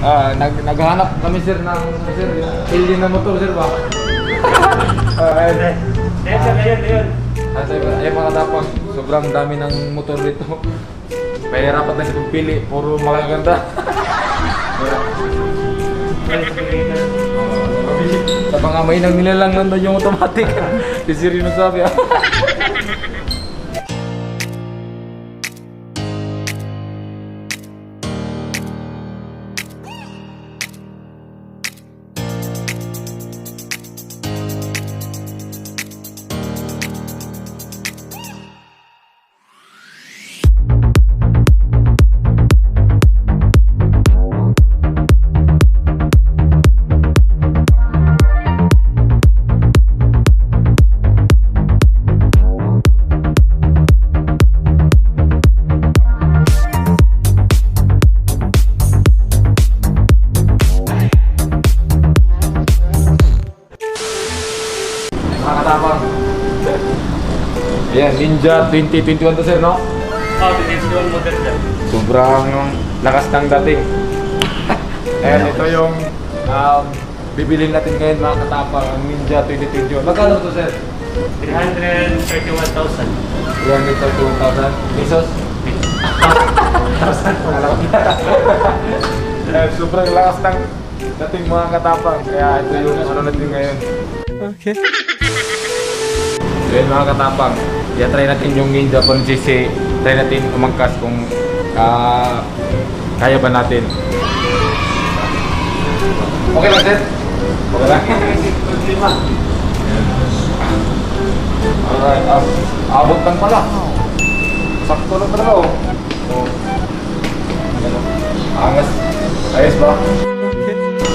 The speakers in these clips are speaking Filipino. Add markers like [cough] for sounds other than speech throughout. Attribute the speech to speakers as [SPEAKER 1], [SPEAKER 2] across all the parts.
[SPEAKER 1] Ah, nag naghanap kami sir ng sir, alien na motor sir ba? [laughs] Ah, ayun.
[SPEAKER 2] Ayan sir, ayan, ayan.
[SPEAKER 1] Ah, sir, ayun mga tapang, sobrang dami ng motor dito. Pahirapan na siya pili, puro makaganda. [laughs] Sa mga mainang nila lang nandun yung automatic. [laughs] si Sir yun ang sabi ah. Ninja 2021 to sir, no?
[SPEAKER 2] Oh, this is one model dyan.
[SPEAKER 1] Sobrang lakas ng dating. Ayan, ito yung um, bibilin natin ngayon mga katapang, ang Ninja 2021. Magkano to sir?
[SPEAKER 2] 331,000.
[SPEAKER 1] 331,000 pesos? Alam na. Ayan, sobrang lakas ng dating mga katapang. Kaya ito yung ano natin ngayon.
[SPEAKER 3] Okay.
[SPEAKER 1] Yun mga katapang, i-try natin yung Ninja kung sisi, try natin umangkas kung ah, kaya ba natin. Okay lang, sir? Okay lang? Alright, ah, abot lang pala. Sakto lang talaga, oh. Oh. Angas. Ayos ba?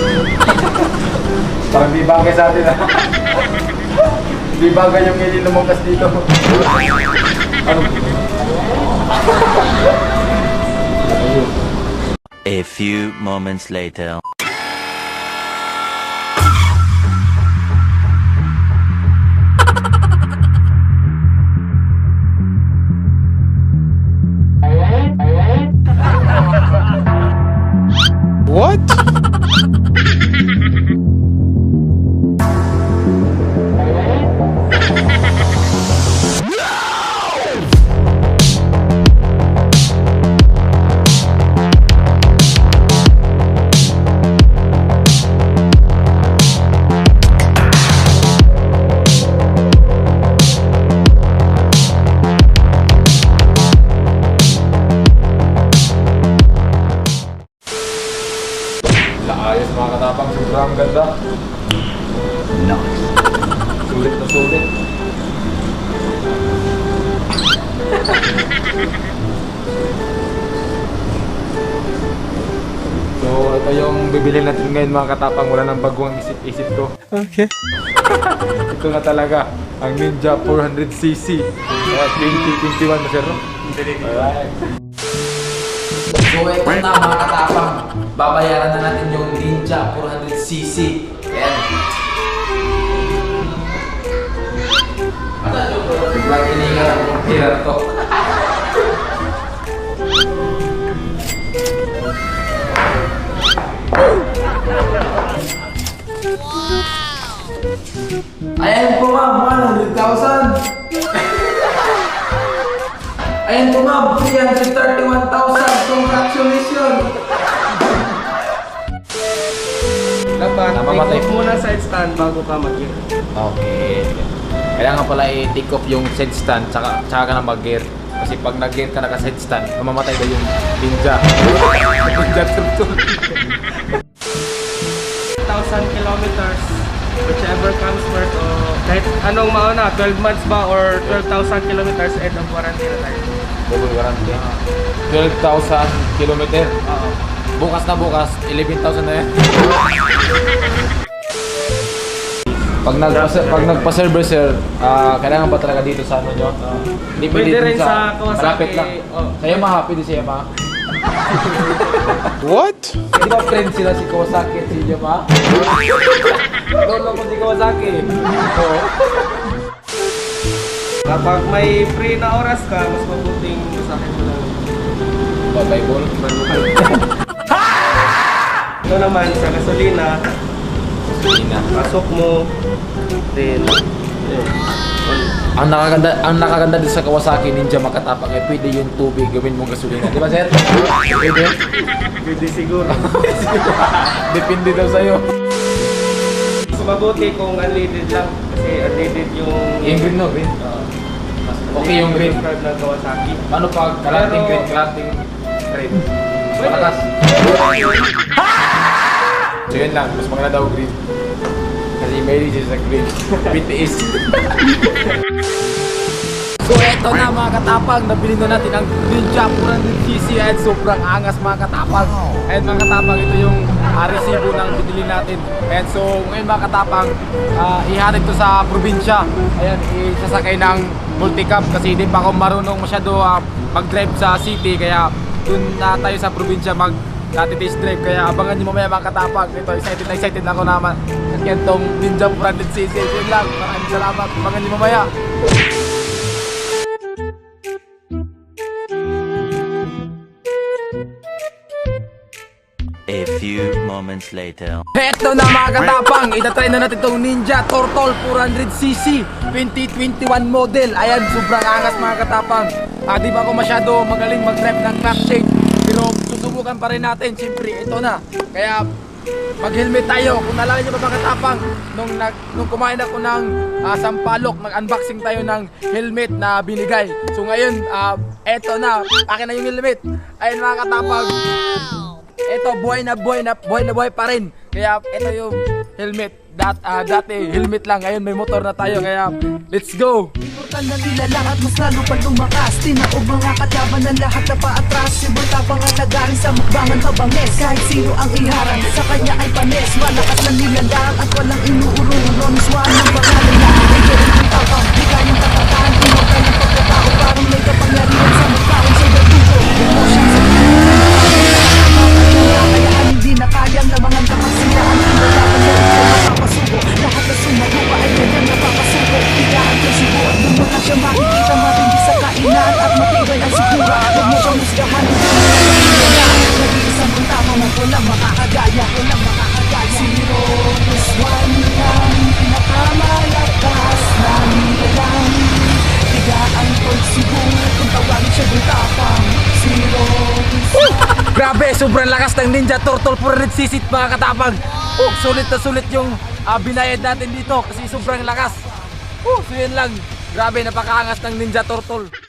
[SPEAKER 1] [laughs] Parang di bagay sa atin, ah. [laughs] Di bagay yung ili lumangkas dito. Ano?
[SPEAKER 4] A few moments later.
[SPEAKER 1] Sulit [laughs] so, ito yung bibili natin ngayon mga katapang. Wala nang bagong isip-isip ko.
[SPEAKER 3] Okay. [laughs]
[SPEAKER 1] Ito na talaga, ang Ninja 400cc. Kaya 2021 na sir, no? Alright.
[SPEAKER 5] So ito na mga katapang, babayaran na natin yung Ninja 400cc. Pira to. Ayan po ma'am, 100,000. Ayan po ma'am, 331,000. Congratulations!
[SPEAKER 3] Dapat
[SPEAKER 1] Namamatay.
[SPEAKER 3] take off muna side stand bago ka mag-gear.
[SPEAKER 1] Okay. Kailangan pala i-take off yung side stand tsaka, tsaka ka na mag-gear. Kasi pag nag-gear ka naka side stand, mamamatay daw yung ninja. ninja turtle.
[SPEAKER 3] 1,000 kilometers whichever comes first o kahit anong mauna 12 months ba or 12,000 kilometers end of warranty na tayo.
[SPEAKER 1] Double warranty. 12,000 kilometer.
[SPEAKER 3] Oo.
[SPEAKER 1] Bukas na bukas, 11,000 na yan. [laughs] Pag nag pag nagpa-server sir, ah, kailangan ba talaga dito sa ano nyo? Hindi
[SPEAKER 3] Pwede
[SPEAKER 1] dun
[SPEAKER 3] rin sa Kawasaki,
[SPEAKER 1] Malapit lang.
[SPEAKER 3] oh.
[SPEAKER 1] Sa Yamaha, pwede sa Yamaha. [laughs]
[SPEAKER 3] What?
[SPEAKER 1] Di ba friend sila si Kawasaki at si Yamaha? [laughs] Lolo ko si Kawasaki. Oo.
[SPEAKER 3] Kapag may free na oras ka, mas mabuting sa akin mo lang.
[SPEAKER 1] Ba, Bible? [laughs]
[SPEAKER 3] Ito naman sa gasolina,
[SPEAKER 1] Ina.
[SPEAKER 3] pasok mo, then, yun.
[SPEAKER 1] Ang nakaganda, ang nakaganda din sa Kawasaki Ninja makatapang eh, pwede yung tubig gawin mong gasolina. Di ba, sir? Pwede?
[SPEAKER 3] Pwede siguro. [laughs]
[SPEAKER 1] Depende daw sa'yo.
[SPEAKER 3] Mas mabuti kung unleaded lang. Kasi unleaded yung...
[SPEAKER 1] Yung green, no? Green.
[SPEAKER 3] Mas
[SPEAKER 1] Okay yung green.
[SPEAKER 3] prescribed ng Kawasaki.
[SPEAKER 1] Paano pag kalating green, kalating?
[SPEAKER 3] Pwede.
[SPEAKER 1] Malakas. So yun lang, mas maganda daw green. Kasi may siya sa green. [laughs] BTS. So eto na mga katapang, nabili na natin ang Ninja 400cc at sobrang angas mga katapang. And mga katapang, ito yung uh, resibo ng binili natin. And so ngayon mga katapang, uh, ihatid to sa probinsya. Ayan, isasakay ng multicab kasi hindi pa ako marunong masyado ah, mag-drive sa city. Kaya dun na tayo sa probinsya mag test drive. Kaya abangan nyo mamaya mga katapang. Ito, excited na excited ako naman. Kasi itong Ninja 400cc. Yun lang, maraming salamat. Abangan nyo mamaya.
[SPEAKER 4] A few moments later.
[SPEAKER 1] Eto na mga katapang, itatry na natin itong Ninja Turtle 400cc 2021 model. Ayan, sobrang angas mga katapang. Ah, di ba ako masyado magaling mag-drive ng clutch change? Susubukan pa rin natin, siyempre, ito na. Kaya mag-helmet tayo. Kung nalala niyo ba mga katapang, nung, nag, nung kumain ako ng ah, sampalok, nag-unboxing tayo ng helmet na binigay. So ngayon, ah, eto na, akin na yung helmet. Ayun mga katapang, ito buhay na buhay na buhay na buhay pa rin. Kaya ito yung helmet. Dat, ah, dati helmet lang, ngayon may motor na tayo. Kaya let's go!
[SPEAKER 6] Importante na nila lahat mas lalo pa lumakas Tinaog mga kalaban ng lahat na paatras. Sibol tapang ang nagaling sa mukbangan mabangis Kahit sino ang iharang sa kanya ay panis Malakas na nilandang at walang inuurong. Ron's one ang pangalan na Ay ganun ang tapang, di kayang tapatan Di mo kayang pagkatao. Parang may kapangyarihan sa mukhaon Sa bertugo, emotion sa kaya hindi na kayang lamangan kapag sinaan
[SPEAKER 1] Sobrang lakas ng Ninja Turtle 400cc mga katapang. Oh, sulit na sulit yung ah, binayad natin dito kasi sobrang lakas. Oh, so yun lang. Grabe, napakaangas ng Ninja Turtle.